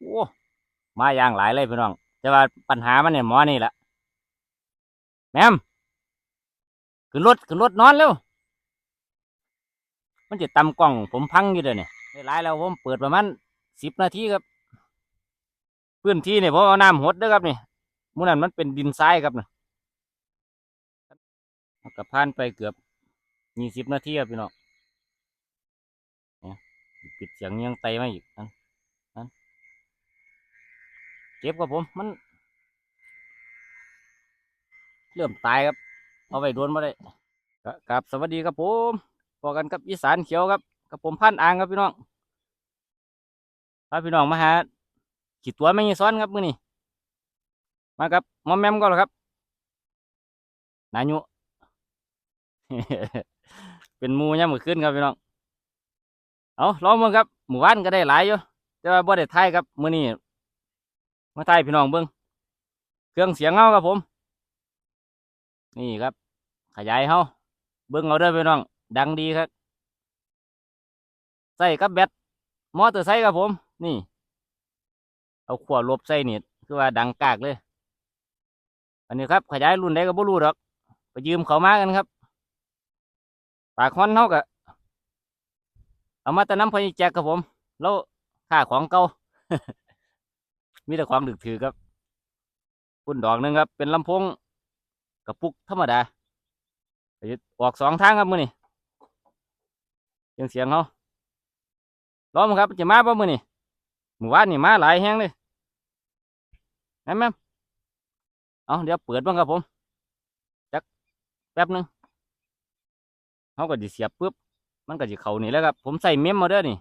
โอ้มาอย่างหลายเลยพี่น้อง แต่ว่าปัญหามันเนี่ยหมอนี่แหละแมมขึ้นรถขึ้นรถนอนเร็วมันจะตำกล้อง ผมพังอยู่เดี๋ยวนี้ได้หลายแล้วผมเปิดประมาณสิบนาทีครับพื้นที่เนี่ยผมเอาน้ำหดด้อครับนี่มู่นั้นมันเป็นดินทรายครับนะกับผ่านไปเกือบยี่สิบนาทีครับพี่น้องเนี่ยปิดเสียงเงียงไตมาอีกนั่นนั่น เจ็บครับผมมัน เริ่มตายครับ เอาไปโดนมาได้ก็กับสวัสดีครับผมพอกันกับอีสานเขียวครับกับผมพันอ่างครับพี่น้องพาพี่น้องมาหาขีดตัวไม่ยีซ้อนครับมื้อนี้มากับมอมแมมก็แล้วครับนายุเป็นมูย่ำมือขึ้นครับพี่น้องเอาลองเบิ่งครับหมู่บ้านก็ได้หลายอยู่แต่ว่าบ่ได้ทยครับมื้อนี้ มาทยพี่น้องเบิ่งเครื่องเสียงเงาครับผม นี่ครับ ขยายเฮาเบิ่งเอาเด้อพี่น้อง ดังดีครับใส่กับแบตมอเตอร์ไซค์ครับผม นี่ เอาขวดลบใส่นี่คือว่าดังกากเลย อันนี้ครับขยายรุ่นใดก็บ่รู้ดอกไปยืมเขามากันครับปากคอนเฮาก็เอามาแต่น้ำพอยแจกครับผม แล้วค่าของเก่า มีแต่ของดึกถือครับปุ่นดอกหนึงครับ เป็นลำโพงกระปุกธรรมดาออกสองทางครับมือนี่เสียงเสียงเขาล้อมครับจะมาป่ะมือนี่หมู่บ้านนี่มาหลายแห้งเลยแม่แม่มเอาเดี๋ยวเปิดบ้างครับผมจักแป๊บหนึงเขาก็จะเสียบปุ๊บมันก็จะเข่านี่แล้วครับ ผมใส่เมมมาเด้อนี่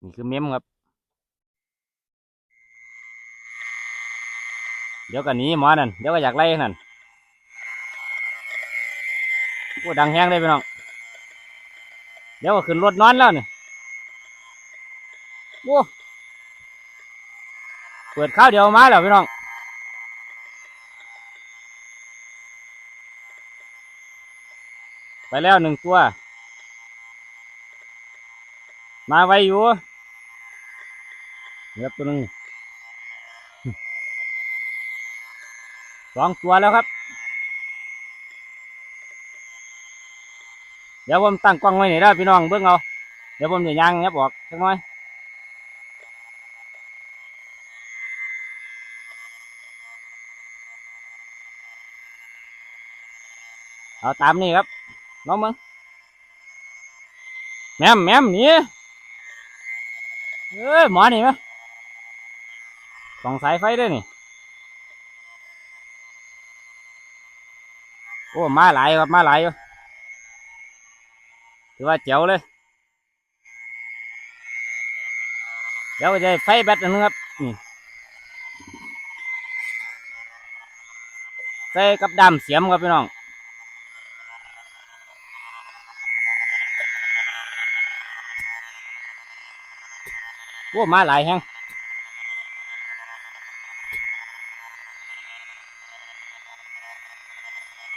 นี่คือเมมครับ เดี๋ยวกันนี้หมอนั่นเดี๋ยวก็อยากไล่นั่นโอ้ดังแห้งเลยพี่น้องเดี๋ยวก็ขึ้นรถนอนแล้วนี่โอ้เปิดข้าวเดียวมาแล้วพี่น้องไปแล้วหนึ่งตัว มาไวอยู่เหลือตัวหนึง สองตัวแล้วครับ เดี๋ยวผมตั้งกล้องไว้นี่ได้พี่น้องเบิ่งเอา เดี๋ยวผมจะย่างเนี้ยบอกสักหน่อยเอาตามนี่ครับ น้องมึงแมมแมมนี่เอ้ยหมอนี่ไหมสองสายไฟได้นี่ โอ้มาหลายครับมาหลายอยู่ถือว่าเจ๋วเลย เดี๋ยวจะไฟแบตอันนึงครับนี่ใส่กับดำเสียมครับพี่น้องโอ้มาหลายแฮง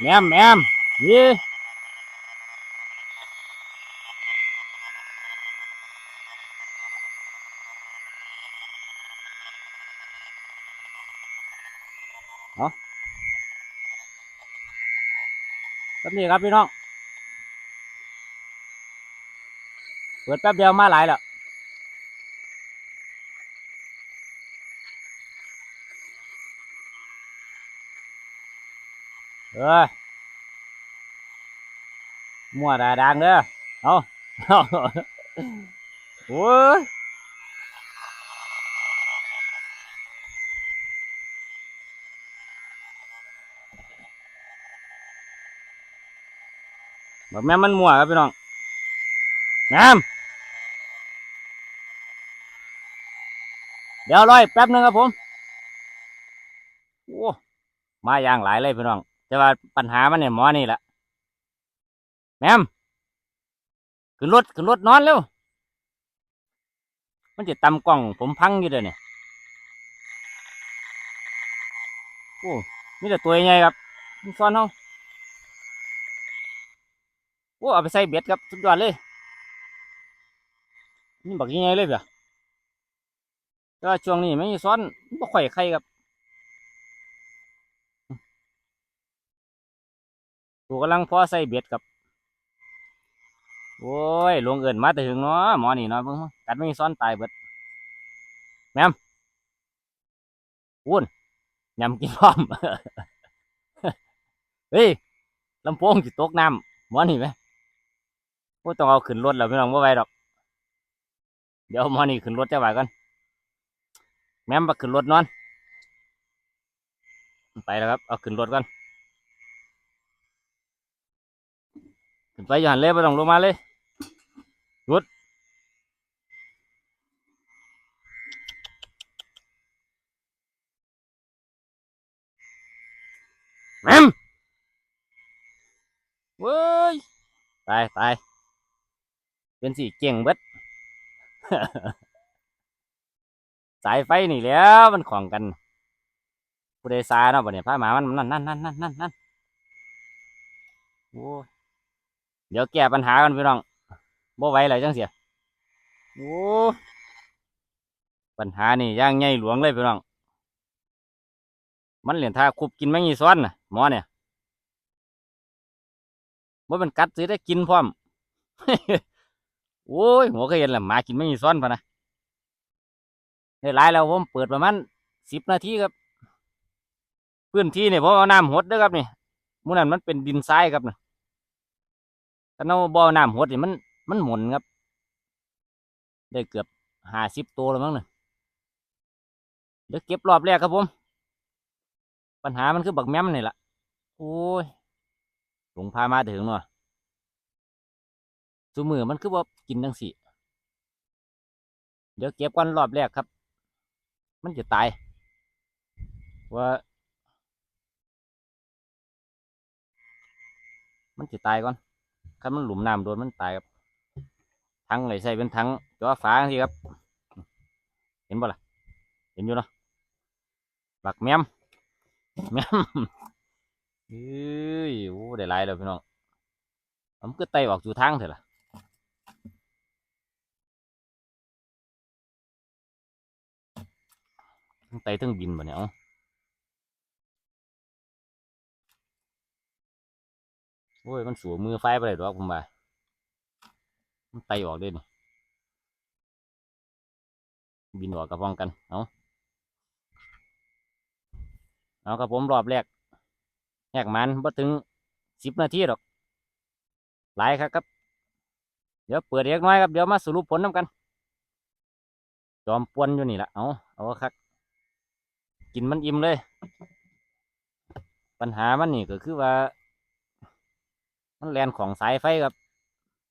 แหมมแหมมนี่เอาแบบนี้ครับพี่น้อง เปิดแป๊บเดียวมาหลายแล้ว เออมั่วดาดังเด้อเอาเอาโอ้ยแบบแม่มันมั่วครับพี่น้องแม่เดี๋ยวรอยแป๊บหนึงครับผม โอ้ มาอย่างหลายเลยพี่น้อง แต่ว่าปัญหามันเนี่ยหมอนี่แหละแมมขึ้นรถขึ้นรถนอนเร็วมันจะตำกล้อง ผมพังอยู่เดี๋ยวนี้โอ้มีแต่ตัวใหญ่ครับมันซ่อนเขาโอ้เอาไปใส่เบ็ดครับสุดยอดเลยนี่บักยังไงเลยเปล่าแต่ว่าช่วงนี้ไม่มีซ้อนบ่ค่อยใครครับ ตัวกำลังพ่อใส่เบ็ดครับโอ้ยลงเอินมาแต่ถึงเนาะหมอนี่เนาะเพิ่งกัดไม่มีซ้อนตายเบิดแม่มวุ่นยำกินพร้อมเฮ้ยลำโพงจิตกน้ำหมอนี่ไหมโอ้ต้องเอาขึ้นรถแล้วพี่น้องว่าไหวดอก เดี๋ยวหมอนี่ขึ้นรถจะไหวกันแม่มบักขึ้นรถนอน ไปแล้วครับ เอาขึ้นรถกัน ขึ้นไปอย่าหันเลยไม่ต้องลงมาเลยหยุดแม่มเว้ยตายตายเป็นสีเก่งเบิดสายไฟนี่แล้วมันของกันผู้ใดซาเนาะบัดนี้พาหมามันนั่นนั่นนั่นนั่นนั่นโอ้ เดี๋ยวแก้ปัญหากันพี่น้องบ่ไหวเลยจังเสียโอ้ปัญหานี่ย่างใหญ่หลวงเลยพี่น้อง มันเหรียญท่าคุบกินไม่มีซ้อนน่ะหมอเนี่ยว่ามันกัดซื้อได้กินพร้อม โอ้ยหัวเคยเห็นแหละหมากินไม่มีซ้อนพะนะได้หลายแล้วผมเปิดประมาณสิบนาทีครับ พื้นที่เนี่ยผมเอาน้ำหดด้อครับนี่มูนั้นมันเป็นดินทรายครับนะ ถ้าเราบ่อน้ำหดนี่มันมันหมุนครับ ได้เกือบห้าสิบตัวแล้วมั้งเนี่ยเดี๋ยวเก็บรอบแรกครับผม ปัญหามันคือบักแม้มนี่แหละโอ้ยหลงพามาถึงเนาะสูมือมันคือว่ากินทั้งสี่เดี๋ยวเก็บกันรอบแรกครับ มันจะตาย ว่า มันจะตายก่อน ถ้ามันหลุมน้ำโดนมันตายครับทั้งเลยใส่เป็นทั้งจ่อฟ้าทีครับ เห็นบ่ล่ะ เห็นอยู่เนาะบักแมมแมมเอ้ยโอ้ได้หลายแล้วพี่น้องผมก็ไต่ออกสู่ทางเถอะล่ะทั้งไตทั้งบินบ่เนี่ย โอ้ย มันสูมือไฟไปเลยดอกผมว่ามันไตออกเด้นี่บินออกกับพ้องกัน เอาเอากับผมรอบแรกแหกมันบ่ถึงสิบนาทีหรอกหลายครับครับ เดี๋ยวเปิดเล็กน้อยครับ เดี๋ยวมาสรุปผลน้ำกัน จอมปวนอยู่นี่แหละเอาเอาครับกินมันอิ่มเลย ปัญหามันนี่ก็คือว่า มันแลนของสายไฟครับ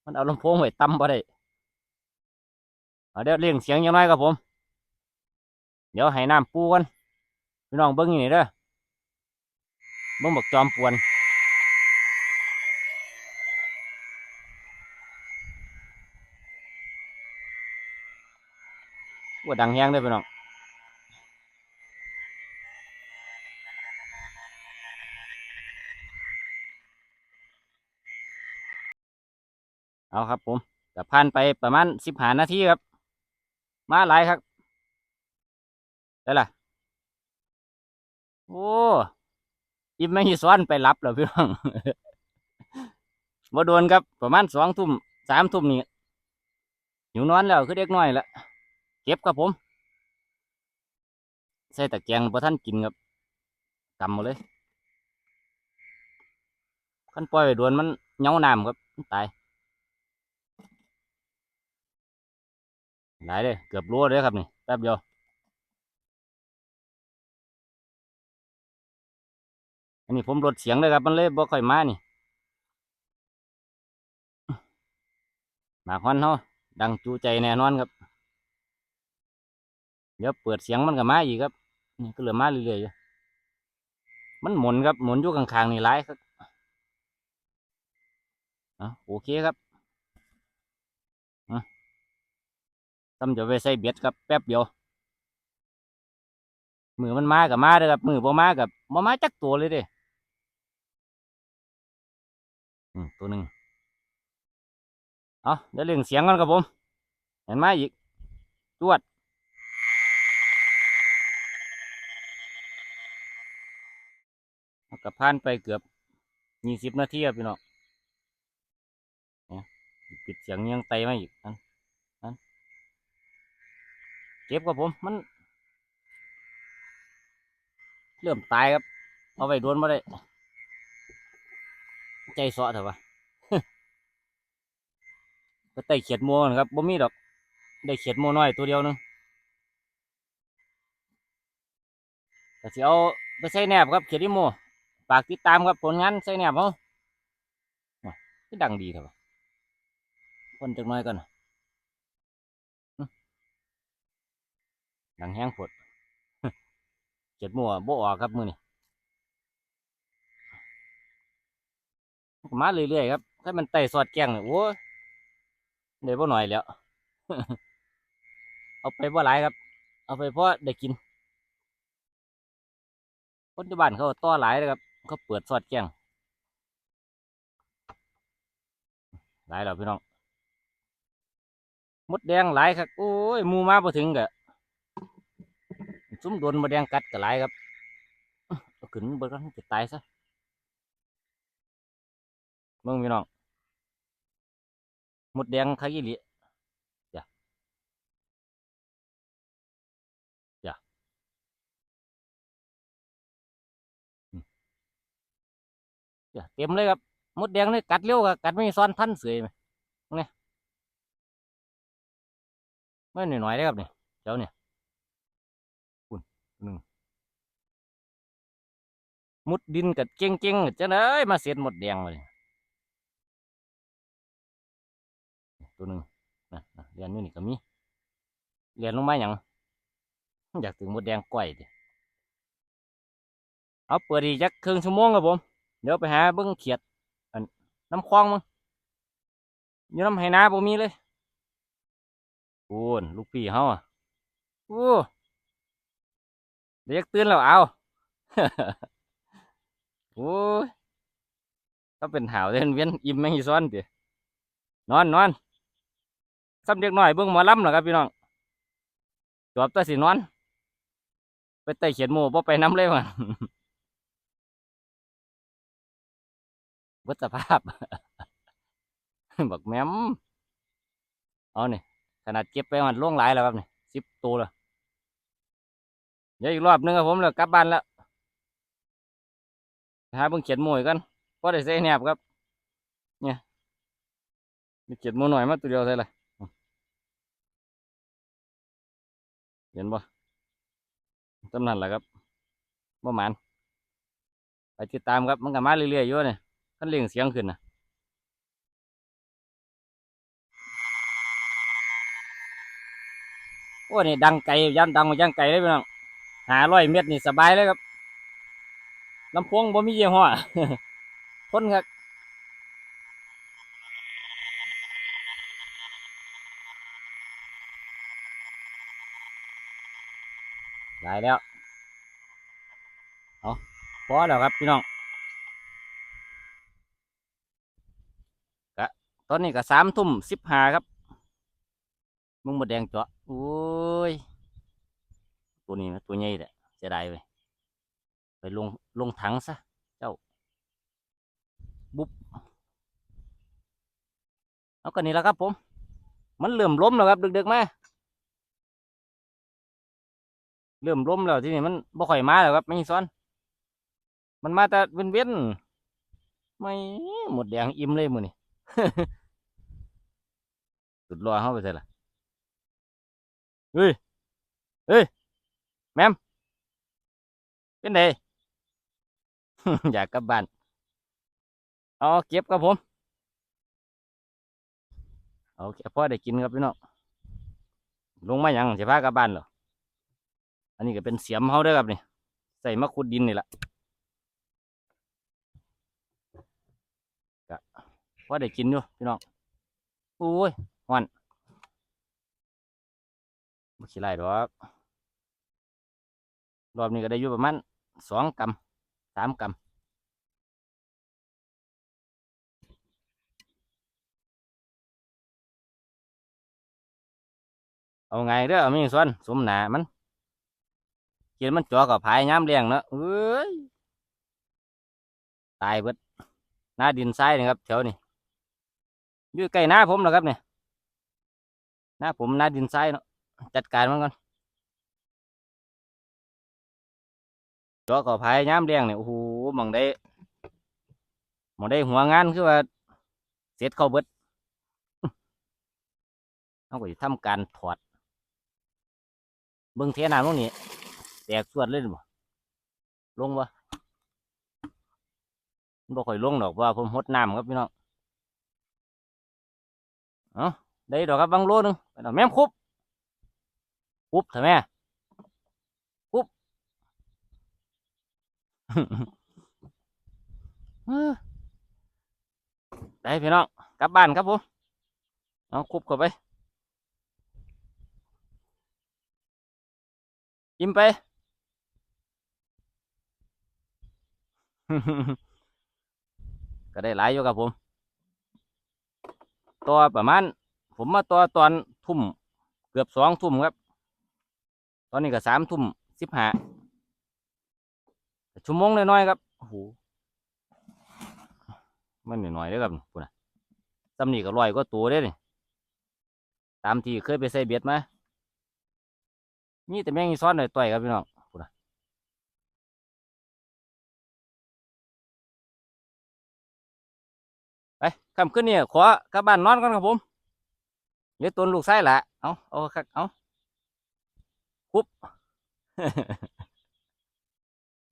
มันเอาลำโพงไว้ต่ำบ่ได้เดี๋ยวเลี้ยงเสียงย่างน้อยครับผม เดี๋ยวให้น้ำปูกันพี่น้องเบิ้งอยู่นี่เด้อเบิ้งบอกจอมปวนว่าดังแฮงเลยพี่น้อง เอาครับ ผมกับผ่านไปประมาณสิบหานาทีครับ มาหลายครับได้ละโอ้อิ่มไม่ซ้อนไปรับแล้วพี่น้องมาโดนครับ ประมาณสองทุ่มสามทุ่มนี่หิวนอนแล้วคือเด็กน้อยละเก็บครับผม ใส่ตะแกรงพอท่านกินครับกำหมาเลยขั้นปล่อยไว้โดนมันเหนียวน้ำครับตาย หลายเลยเกือบรู้เลยครับนี่แป๊บเดียวอันนี้ผมลดเสียงเลยครับมันเลยบ่ค่อยมานี่หมากฮอนเนาดังจูใจแน่นอนครับเดี๋ยวเปิดเสียงมันก็มาอีกครับนี่ก็เหลือมาเรื่อยๆอยู่มันหมุนครับหมุนอยู่ข้างๆนี่หลายครับอะโอเคครับ ทำเดี๋ยวไปใส่เบ็ดกับแป๊บเดียวมือมันมากับมาเลยครับมือบ่มากับบ่มาจักตัวเลยเด้ตัวหนึ่งเอาเดี๋วเรื่องเสียงกันครับผม เห็นไหมอีกจวดกับพานไปเกือบยี่สิบนาทีครับพี่น้องปิดเสียงยังไตไหมอีกอั เก็บกับผมมัน เริ่มตายครับ เอาไปโดนมาได้ ใจเสาะเถอะวะก็ไต่เขียดมนะครับบ่มีดอก ได้เขียดโมน้อยตัวเดียวหนึงแต่สิเอาไปใส่แหนบครับเขียดอีโมฝากติดตามครับผลงานใส่แหนบเขาดังดีเถอะวะคนจักน้อยก่อนนะอื้อ ดังแห้งผดเขียดมอะบ่ออกครับมือนี่มาเรื่อยๆครับ ถ้ามันไต่สอดแกงเนี่ยโอ้ยได้บ่หน่อยแล้ว เอาไปบ่หลายครับ เอาไปเพราะได้กินคนที่บ้านเขาต่อหลายเลยครับ เขาเปิดสอดแกงหลายแล้วพี่น้องมดแดงหลายครับ โอ้ยมูมาพอถึงกะ ซุ้มโดนมดแดงกัดก็หลายครับเอาขึ้นเบิดกันจะตายซะเบิ่งพี่น้องมดแดงคักอีหลีเดี๋ยวเต็มเลยครับมดแดงเลยกัดเร็วครับกัดไม่มีซ้อนพันเสือไหมเนี่ยไม่หน่อยๆเลยครับเนี่ยเจ้าเนี่ย มุดดินกัดเก่งๆจะเอ้ยมาเสียดหมดแดงเลยตัวหนึ่งนะเรียนอยู่นี่ก็มีเรียนลงมาอย่างอยากถึงหมดแดงก้อยดิเอาเปิดอีกจักครึ่งชั่วโมงครับผม เดี๋ยวไปหาเบิ้งเขียดอันน้ำคลองมั้งอยู่น้ำไหนาบ่มีเลยโอ้นลูกพี่เฮาอะโอ้ เดี๋ยกตื่นแล้วเอาโอ้ยถ้าเป็นหาวเล่นเวียนอิ่มไม่ฮีซ้อนเดี๋นอนนอนซ้ำเด็กน้อยเบิ้งหมอลำเหรอครับพี่น้องจอบตัวสินอน ไปไต่เขียนโม่บ่ไปน้ำเลยมันวัฏภาพบักแมมเอาเนี่ยขนาดเก็บไปมันล่วงหลายแล้วครับเนี่ยสิบตัวแล้ว เดี๋ยวอีกรอบนึงครับผมแล้วกลับบ้านแล้วหาเบิ่งเขียนมวยกันพอได้ใส่แนบครับ เนี่ยมีเขียนหมูหน่อยมาตัวเดียวใส่เลยเห็นบ่จำนั่นแหละครับบ่หมานไปติดตามครับมันก็มาเรื่อยๆอยู่เนี่ยคันเร่งเสียงขึ้นนะโอ้นี่ดังไกลยันดังมายังไกลเลยพี่น้อง หาร้อยเมตรนี่สบายเลยครับลำโพงบ่มียี่ห้อทนครับได้แล้วเอาพอแล้วครับพี่น้องตอนนี้ก็สามทุ่มสิบห้าครับ มึงหมดแดงเจาะโอ้ย ตัวนี้นะตัวใหญ่แหละเสียดายไปไปลงลงถังซะ เจ้า บุ๊บเอากันนี่แล้วครับผม มันเริ่มล้มแล้วครับดึกๆมาเริ่มล้มแล้วที่นี่มันบ่ค่อยมาแล้วครับไม่ซ้อน มันมาแต่เว้นๆไม่หมดแดงอิ่มเลยมือนี่สุดรอเข้าไปใส่ละเฮ้ย เฮ้ย แมมเป็นไงอยากกลับบ้านเอาเก็บครับผมเอาแค่อได้กินครับพี่น้องลงมาอยังจะพากลับบ้านเหรออันนี้ก็เป็นเสียมเขาด้อครับนี่ใส่มะขุดดินนี่แหละก็พอได้กินอยู่พี่น้องโอ้ยวันบ่ขี้ไรดอก รอบนี้ก็ได้อยู่ประมาณสองกำสามกำเอาไงเด้อมีส่วนสมหนามันกินมันจ่อกับพายย้ำเลี้ยงเนาะเอ้ยตายเบิดหน้าดินทรายนี่ครับแถวนี้อยู่ใกล้หน้าผมเหรอครับเนี่ยหน้าผมหน้าดินทรายเนาะจัดการมันก่อน ตัวก่อพายย้ำเลี้ยงเนี่ยโอ้โหมองได้มองได้หัวงานคือว่าเสร็จเข้าเบิดเขาก็จะทำการถอดเบิ้งเทน้ำลงนี่แตกสวดเลยบ่ลงบ่มันบ่ค่อยลงดอกเพราะว่าผมหดน้ำครับพี่น้องเอ้าได้ดอกครับบางโลนึงไปดอกแม่มคุบคุบเถอแม่คุบ เอ้อ ได้พี่น้องกลับบ้านครับผมเอาคุบเข้าไปยิ้มไป ก็ได้หลายอยู่ครับผม ตัวประมาณ ผมมาตัวตอนทุ่ม เกือบสองทุ่มครับ ตอนนี้ก็สามทุ่มสิบห้า ชั่วโมงน้อยๆครับโอ้โหมันน้อยๆเด้อครับพูดนะตำหนิก็ลอยก็ตัวเด้นี่ตามที่เคยไปใส่เบ็ดมามีแต่แมงอีซ้อนหน่อยต่อยครับพี่น้องพูดนะไปคำขึ้นเนี่ยขอกลับบ้านนอนก่อนครับผมเดี๋ยวตนลูกไส้ละเอาเอาคักเอาคุบ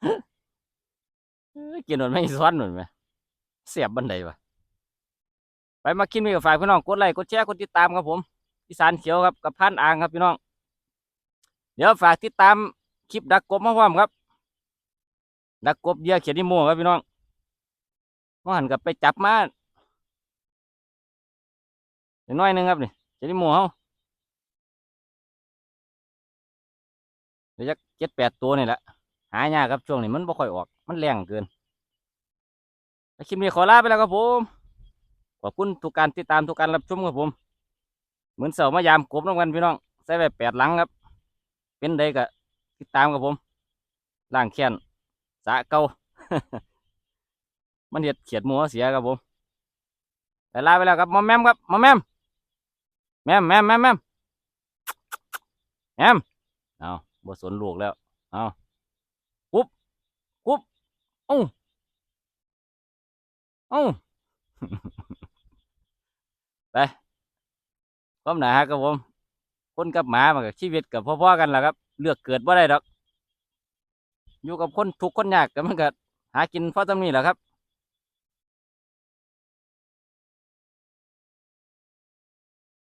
เอ้ย กินหนอนแมงอีซ้อนหน่อยไหมเสียบบันไดวะไปมากินมีกับฝ่ายพี่น้องกดไลค์กดแชร์กดติดตามครับผมอีสานเขียวครับกับพันอ่างครับพี่น้อง เดี๋ยวฝากติดตามคลิปดักกบมาพร้อมครับ ดักกบเหยื่อเขียนนิโมครับพี่น้องว่าหันกับไปจับมาเดี๋ยวน้อยหนึงครับนี่เขียนนิโมเขาเดี๋ยวจะเจ็ดแปดตัวนี่แหละหายากครับช่วงนี้มันบ่ค่อยออก มันแรงเกินคลิปนี้ขอลาไปแล้วครับผมขอบคุณทุกการติดตามทุกการรับชมครับผม เหมือนเสามายามกบน้ำกันพี่น้องใส่ไปแปดหลังครับ เป็นใดก็ติดตามกับผมล่างแค้นสะเกามันเห็ดเขียดหมัวเสียครับผมแต่ลาไปแล้วครับมอมแมมครับมอมแมมแมมแมมแมมแมมแมมเอาบ่สนลูกแล้วเอา เอ้าเอ้าไปความหนาครับผม คนกับหมามันกับชีวิตกับพ่อๆกันแหละครับ เลือกเกิดว่าได้ดอก อยู่กับคนทุกคนยากกันมันก็หากินเพราะตรงนี้แหละครับ